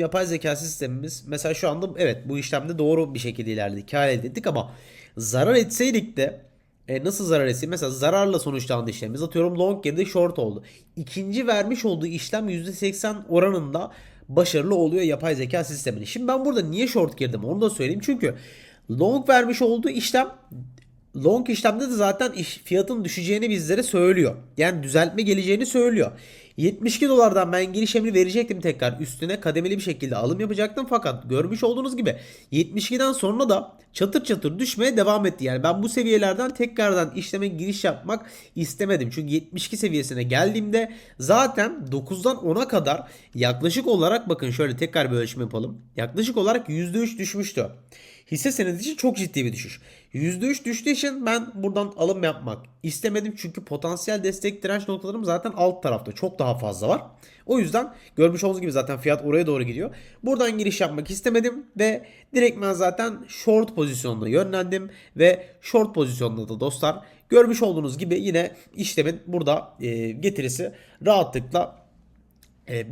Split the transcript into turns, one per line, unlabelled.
yapay zeka sistemimiz mesela şu anda evet bu işlemde doğru bir şekilde ilerledik. Kar elde ettik ama zarar etseydik de e, nasıl zarar etsin? Mesela zararla sonuçlandı işlemimiz. Atıyorum long girdi short oldu. İkinci vermiş olduğu işlem %80 oranında başarılı oluyor yapay zeka sisteminin. Şimdi ben burada niye short girdim onu da söyleyeyim. Çünkü long vermiş olduğu işlem long işlemde de zaten iş, fiyatın düşeceğini bizlere söylüyor. Yani düzeltme geleceğini söylüyor. 72 dolardan ben giriş emri verecektim tekrar üstüne kademeli bir şekilde alım yapacaktım fakat görmüş olduğunuz gibi 72'den sonra da çatır çatır düşmeye devam etti. Yani ben bu seviyelerden tekrardan işleme giriş yapmak istemedim. Çünkü 72 seviyesine geldiğimde zaten 9'dan 10'a kadar yaklaşık olarak bakın şöyle tekrar bir ölçüm yapalım. Yaklaşık olarak %3 düşmüştü. Hisse senedi için çok ciddi bir düşüş. %3 düştüğü için ben buradan alım yapmak istemedim. Çünkü potansiyel destek direnç noktalarım zaten alt tarafta. Çok daha fazla var. O yüzden görmüş olduğunuz gibi zaten fiyat oraya doğru gidiyor. Buradan giriş yapmak istemedim ve direktmen zaten short pozisyonuna yönlendim. Ve short pozisyonda da dostlar görmüş olduğunuz gibi yine işlemin burada e, getirisi rahatlıkla e,